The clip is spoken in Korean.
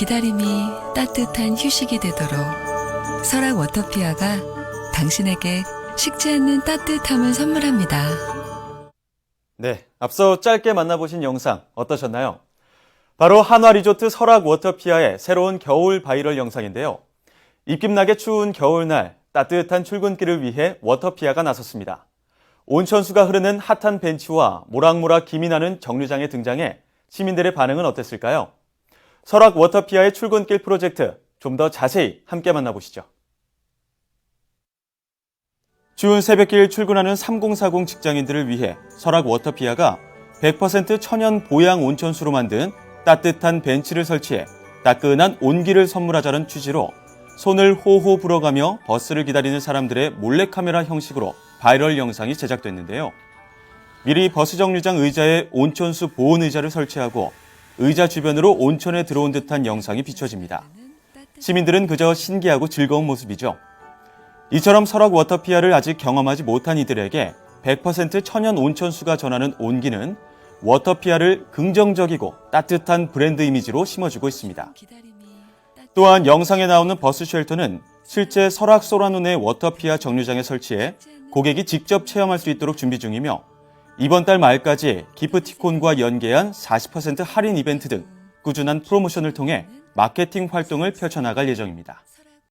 기다림이 따뜻한 휴식이 되도록 설악 워터피아가 당신에게 식지 않는 따뜻함을 선물합니다. 네, 앞서 짧게 만나보신 영상 어떠셨나요? 바로 한화 리조트 설악 워터피아의 새로운 겨울 바이럴 영상인데요. 입김나게 추운 겨울날 따뜻한 출근길을 위해 워터피아가 나섰습니다. 온천수가 흐르는 핫한 벤치와 모락모락 김이 나는 정류장에 등장해 시민들의 반응은 어땠을까요? 설악 워터피아의 출근길 프로젝트 좀 더 자세히 함께 만나보시죠. 추운 새벽길 출근하는 3040 직장인들을 위해 설악 워터피아가 100% 천연 보양 온천수로 만든 따뜻한 벤치를 설치해 따끈한 온기를 선물하자는 취지로 손을 호호 불어가며 버스를 기다리는 사람들의 몰래카메라 형식으로 바이럴 영상이 제작됐는데요. 미리 버스 정류장 의자에 온천수 보온 의자를 설치하고 의자 주변으로 온천에 들어온 듯한 영상이 비춰집니다. 시민들은 그저 신기하고 즐거운 모습이죠. 이처럼 설악 워터피아를 아직 경험하지 못한 이들에게 100% 천연 온천수가 전하는 온기는 워터피아를 긍정적이고 따뜻한 브랜드 이미지로 심어주고 있습니다. 또한 영상에 나오는 버스 쉘터는 실제 설악 소라눈의 워터피아 정류장에 설치해 고객이 직접 체험할 수 있도록 준비 중이며 이번 달 말까지 기프티콘과 연계한 40% 할인 이벤트 등 꾸준한 프로모션을 통해 마케팅 활동을 펼쳐나갈 예정입니다.